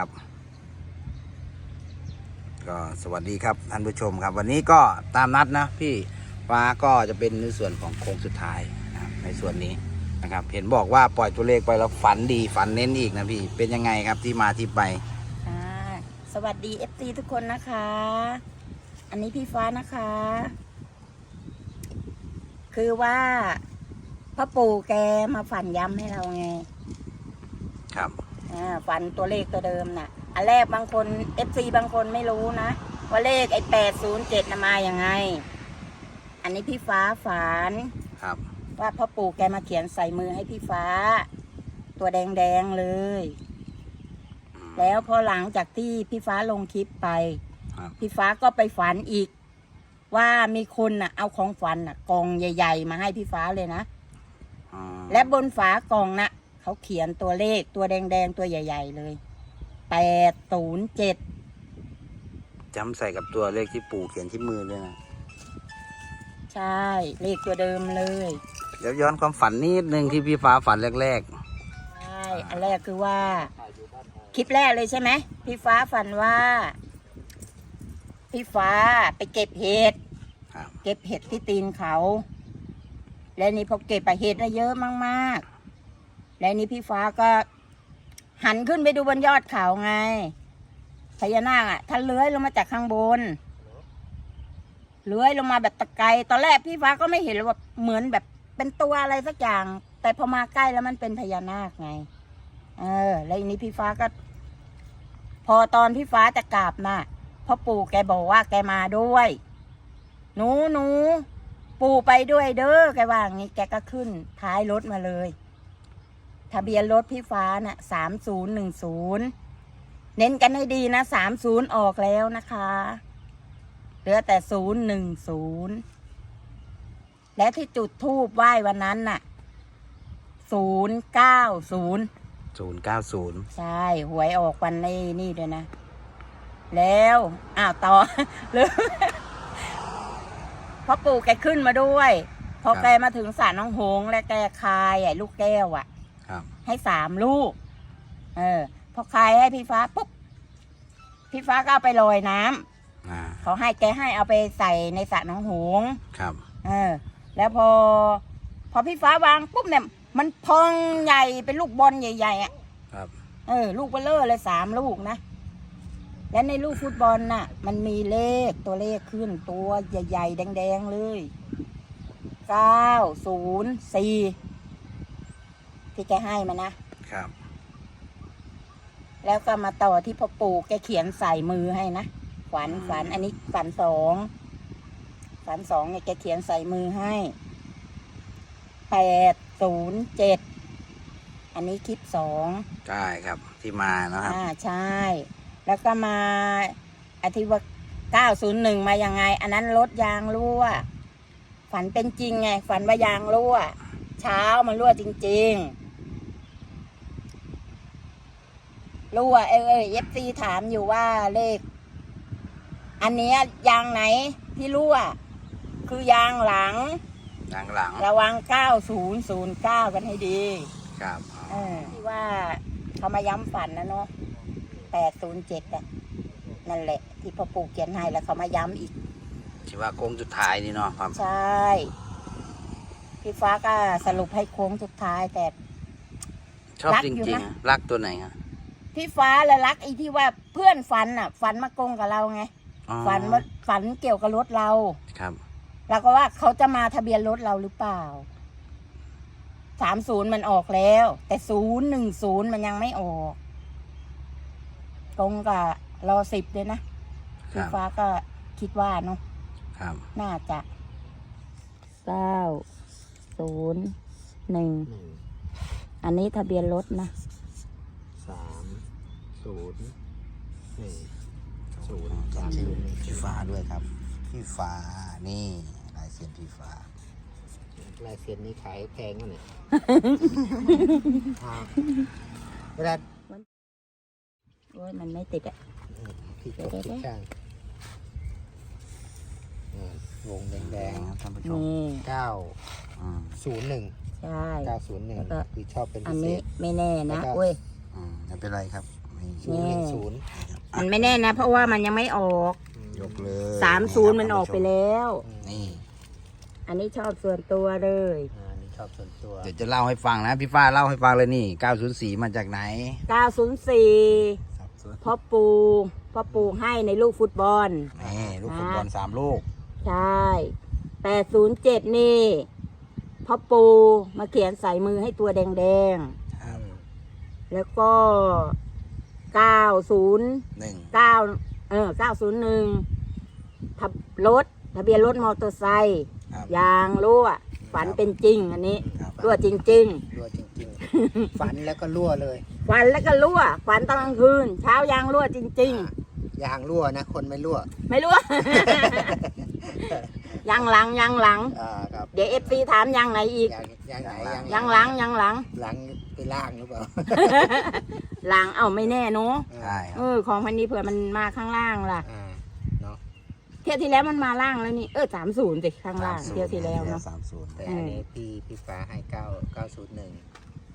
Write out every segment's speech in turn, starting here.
นะครับ ก็สวัสดีครับท่านผู้ชมครับ วันนี้ก็ตามนัดนะพี่ฟ้าก็จะเป็นในส่วนของโค้งสุดท้ายนะครับในส่วนนี้นะครับ เห็นบอกว่าปล่อยตัวเลขไปแล้วฝันดีฝันเน้นอีกนะพี่เป็นยังไงครับที่มาที่ไปค่ะสวัสดี FC ทุกคนนะคะ อันนี้พี่ฟ้านะคะ คือว่าพ่อปู่แกมาฝันย้ำให้เราไง ครับอ่าฝันตัวเลขตัวเดิมน่ะ อันแรกบางคน FC บางคนไม่รู้นะ ว่าเลขไอ้แปดศูนย์เจ็ดนะมาอย่างไง อันนี้พี่ฟ้าฝันครับ ว่าพ่อปู่แกมาเขียนใส่มือให้พี่ฟ้า ตัวแดงๆเลยอืมแล้วพอหลังจากที่พี่ฟ้าลงคลิปไปครับพี่ฟ้าก็ไปฝันอีก ว่ามีคนน่ะ เอาของฝันน่ะกองใหญ่ ๆ มาให้พี่ฟ้าเลยนะอืมและบนฝากล่องน่ะ เขาเขียนตัวเลขตัวแดงๆ ตัวใหญ่ ๆ เลยแปดศูนย์เจ็ดจำใส่กับตัวเลขที่ปู่เขียนที่มือด้วยนะ ใช่ เลขตัวเดิมเลย เดี๋ยวย้อนความฝันนิดนึงที่พี่ฟ้าฝันแรกใช่ อันแรกคือว่า คลิปแรกเลยใช่ไหมพี่ฟ้าฝันว่า พี่ฟ้าไปเก็บเห็ด ๆครับ เก็บเห็ดที่ตีนเขา และนี่พอเก็บไปเห็ดได้เยอะมากๆ และนี่พี่ฟ้าก็ หันขึ้นไปดูบนยอดเขาไงพญานาคอะท่านเลื้อยลงมาจากข้างบนเลื้อยลงมาแบบตะไกรตอนแรกพี่ฟ้าก็ไม่เห็นว่าเหมือนแบบเป็นตัวอะไรสักอย่าง แต่พอมาใกล้แล้วมันเป็นพญานาคไง เออ แล้วอันนี้พี่ฟ้าก็ พอตอนพี่ฟ้าจะกราบน่ะพ่อปู่แกบอกว่าแกมาด้วย หนูหนู ปู่ไปด้วยเด้อแกว่าอย่างนี้แกก็ขึ้นท้ายรถมาเลย ทะเบียนรถพี่ฟ้าน่ะสามศูนย์หนึ่งศูนย์เน้นกันให้ดีนะสามศูนย์ออกแล้วนะคะ เหลือแต่ศูนย์หนึ่งศูนย์และที่จุดทูบไหว้วันนั้นน่ะศูนย์เก้าศูนย์ศูนย์เก้าศูนย์ใช่ หวยออกวันนี้นี่ด้วยนะ แล้ว อ้าวต่อหรือพ่อปู่แกขึ้นมาด้วย พอแกมาถึงสระน้องหงส์และแกคายไอ้ลูกแก้วอะครับ ให้สามลูก เออ พอคายให้พี่ฟ้าปุ๊บ พี่ฟ้าก็เอาไปลอยน้ำอ่าเขาให้แกให้เอาไปใส่ในสระน้องหงส์ครับเออ แล้วพอ พอพี่ฟ้าวางปุ๊บเนี่ย มันพองใหญ่เป็นลูกบอลใหญ่ๆอะครับ เออ ลูกเบลเลอร์เลยสามลูกนะ และในลูกฟุตบอลน่ะ มันมีเลขตัวเลขขึ้นตัวใหญ่ ๆ แดง ๆ เลยเก้าศูนย์สี่ ที่แกให้มานะ ครับ แล้วก็มาต่อที่พ่อปู่แกเขียนใส่มือให้นะฝันฝันอันนี้ฝันสองฝันสองเนี่ยแกเขียนใส่มือให้แปดศูนย์เจ็ดอันนี้คลิปสองใช่ครับที่มาเนอะครับ อ่าใช่ แล้วก็มาอาทิว่า901มายังไง อันนั้นรถยางรั่ว ฝันเป็นจริงไง ฝันว่ายางรั่ว เช้ามันรั่วจริง ๆ รั่วเออเออเอฟซีถามอยู่ว่าเลข อันเนี้ยยางไหนที่รั่วคือยางหลัง หลังหลังระวัง 9009 กันให้ดีครับอ๋อเออที่ว่าเขามาย้ำฝันนะเนาะแปดศูนย์เจ็ดอะนั่นแหละ ที่พ่อปู่เขียนให้แล้วเขามาย้ำอีก ที่ว่าโค้งสุดท้ายนี่เนาะครับใช่ พี่ฟ้าก็สรุปให้โค้งสุดท้ายแต่ ชอบรักจอยู่ริงนะ ๆ รักตัวไหนครับ พี่ฟ้าและรักไอ้ที่ว่าเพื่อนฝันอะฝันมาโกงกับเราไง อ๋อฝันว่าฝันเกี่ยวกับรถเรา ครับเราก็ว่าเขาจะมาทะเบียนรถเราหรือเปล่า สามศูนย์มันออกแล้ว แต่ศูนย์หนึ่งศูนย์มันยังไม่ออก ตรงกับรอสิบเลยนะคพี่รับฟ้าก็คิดว่าเนาะ ครับ น่าจะเก้าศูนย์หนึ่งหนึ่งอันนี้ทะเบียนรถนะสาม ศูนย์หนึ่งศูนย์จสามชื่อศูนย์หนึ่งพี่ฟ้าด้วยครับ พี่ฟ้านี่ลายเซ็นพี่ฟ้าลายเซ็นนี้ขายแพงกว่าเนี่ยอ่าเวลาโอ้ยมันไม่ติดอะที่จบที่ข้างอ่าวงแดแดงงครับท่านผู้ชมนี่ๆเก้าอืมศูนย์หนึ่งใช่เก้าศูนย์หนึ่งแล้วก็คือชอบเป็นอัพินเศนี้ษไม่แน่แล้นะวก็เว้ยอืมไม่เป็นไรครับ ศูนย์หนึ่งศูนย์มันไม่แน่นะ เพราะว่ามันยังไม่ออกยกเลยสามศูนย์มันออกไปแล้ว นี่อันนี้ชอบส่วนตัวเลยอ่านี่ชอบส่วนตัวเดี๋ยวจะเล่าให้ฟังนะพี่ฟ้าเล่าให้ฟังเลยนี่ 904 มาจากไหน 904พ่อปูพ่อปูให้ในลูกฟุตบอลนี่ลูกฟุตบอลสามลูก ใช่807 นี่พ่อปูมาเขียนใส่มือให้ตัวแดงครับๆแล้วก็ 90หนึ่ง9เออ901ทับรถทะเบียนรถมอเตอร์ไซค์ครับ ยางรั่วฝันเป็นจริงอันนี้ครับ รั่วจริง รั่วจริงๆ ฝันแล้วก็รั่วเลย ๆ ฝันแล้วก็รั่วฝันตอนกลางคืน เช้ายางรั่วจริง ยางรั่วนะ คนไม่รั่วๆ ไม่รั่ว ยางหลังยางหลัง อ่าครับเดี๋ยวเอฟซีถามยางไหนอีกยางยางไหนยางหลังยางหลัง หลังไปล่างหรือเปล่า หลังเอ้าไม่แน่เนอะใช่คเอรับอของพันนี้เผื่อมันมาข้างล่างล่ะ อ่าเนาะ เที่ยวที่แล้วมันมาล่างแล้วนี่เออสามศูนย์สิข้างล่าง 30 เที่ยวที่แล้วเนาะ สามศูนย์แต่อันนี้พี่พี่ฟ้าให้เก้าเก้าศูนย์หนึ่ง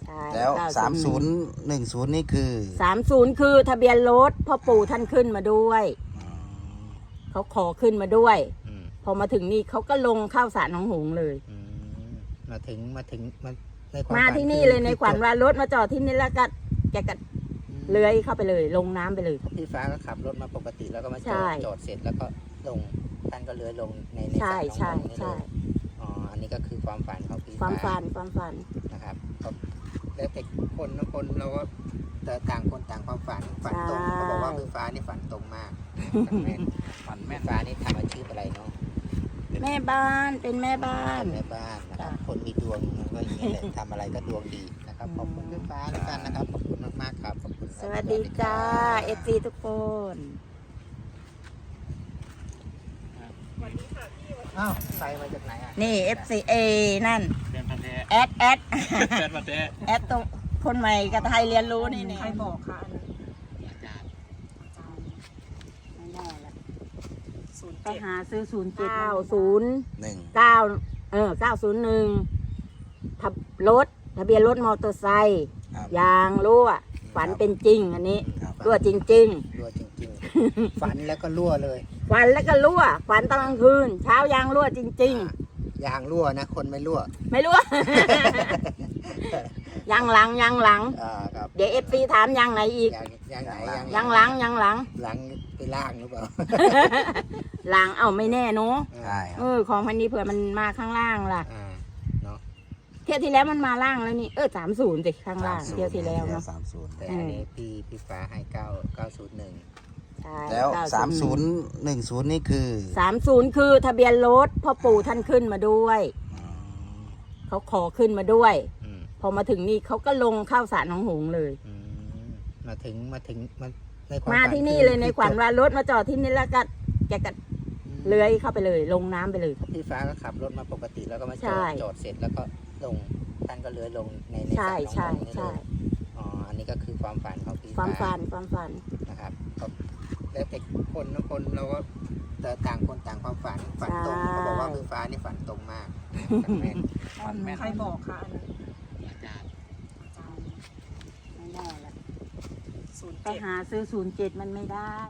ใช่แล้ว901สามศูนย์หนึ่งศูนย์นี่คือสามศูนย์คือทะเบียนรถพ่อปู่ท่านขึ้นมาด้วย อืมเขาขอขึ้นมาด้วย อืมพอมาถึงนี่เขาก็ลงเข้าสารหนองหงส์เลย อืมมาถึงมาถึงมาในควมาฝัที่นี่คือเลยในขวัญว่ารถมาจอดที่นี่แล้วก็แกก็ เลื้อยเข้าไปเลย ลงน้ำไปเลย พี่ฟ้าก็ขับรถมาปกติแล้วก็มาจใช่ อดจอดเสร็จแล้วก็ลงท่านก็เลื้อยลงในในใช่สระน้องใช่นี่เลใช่ยอ๋ออันนี้ก็คือความฝันของพี่ความฟ้าฝันความฝัน นะครับก็แล้วแต่คนนะคนเราก็แต่ต่างคนต่างความฝันฝันตรงใช่ เขาบอกว่าพี่ฟ้านี่ฝันตรงมากฝันแม่นฝันแม่แม่นฟ้านี่ทำอาชีพอะไรเนาะแม่บ้านเป็นแม่บ้าน เป็นแม่บ้านนะครับจ้ะคนมีดวงมันก็อย่างนี้แหละทำอะไรก็ดวงดี นะครับ ขอบคุณพี่ฟ้าแล้วกันนะครับ ขอบคุณมากๆครับขอบคุณครับสวัสดีจ้าเอฟซีทุกคน อ้าวใส่มาจากไหนอะนี่ FCA นั่นเป็นพันแท้ แอดแอดเป็นพันแท้แอดตรงคนใหม่กับไทยเรียนรู้นี่นี่ใครบอกคะอันนี้อาจารย์ไม่แน่ละศูนย์ไปเจ็ดหาซื้อศูนย์เก้าศูนย์หนึ่งเก้าเออเก้าศูนย์หนึ่งทับรถ ทะเบียนรถมอเตอร์ไซค์ครับยางรั่วฝันเป็นจริงอันนี้ครับ รั่วจริง รั่วจริงๆ ฝันแล้วก็รั่วเลย ๆ ฝันแล้วก็รั่วฝันตอนกลางคืน เช้ายางรั่วจริง ยางรั่วนะ คนไม่รั่วๆ ไม่รั่ว ยางหลังยางหลัง อ่าครับเดี๋ยวเอฟซีถามยางไหนอีกยางยางไหนยางหลังยางหลังหลังไปล่างหรือเปล่าหลังเอ้าไม่แน่เนอะใช่คเอรับอของพันนี้เผื่อมันมาข้างล่างล่ะ อ่าเนาะ เที่ยวที่แล้วมันมาล่างแล้วนี่เออสามศูนย์สิข้างล่าง30เที่ยวที่แล้วเนาะ สามศูนย์แต่อันนี้พี่พี่ฟ้าให้เก้าเก้าศูนย์หนึ่งใช่แล้ว901 สามศูนย์หนึ่งศูนย์นี่คือสามศูนย์คือทะเบียนรถพ่อปู่ท่านขึ้นมาด้วย อืมเขาขอขึ้นมาด้วย อืมพอมาถึงนี่เขาก็ลงเข้าสารหนองหงส์เลย อืมมาถึงมาถึงมาในความมาฝัที่นี่คือเลยในขวัญว่ารถมาจอดที่นี่แล้วก็แกก็เลื้อยเข้าไปเลย ลงน้ำไปเลย พี่ฟ้าก็ขับรถมาปกติแล้วก็มาจใช่อดจอดเสร็จแล้วก็ ลงท่านก็เลื้อยลงในในใช่สระใช่น้องนี่ใช่เลยอ๋ออันนี้ก็คือความฝันของพี่ความฟ้าฝันความฝัน นะครับก็แล้วแต่คนนะคนเราก็แต่ต่างคนต่างความฝันฝันตรงใช่ เขาบอกว่าพี่ฟ้านี่ฝันตรงมากฝันแม่น ฝันแม่น ใครบอกคะอันนี้อาจารย์ไม่แน่ละศูนย์ไปเจ็ด หาซื้อศูนย์เจ็ดมันไม่ได้